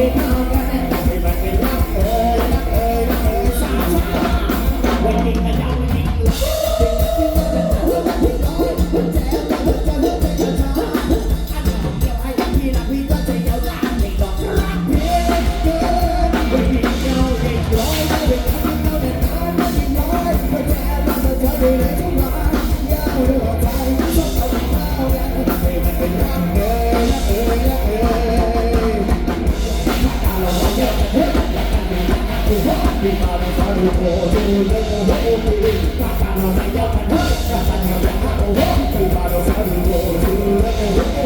被抛 Thank you.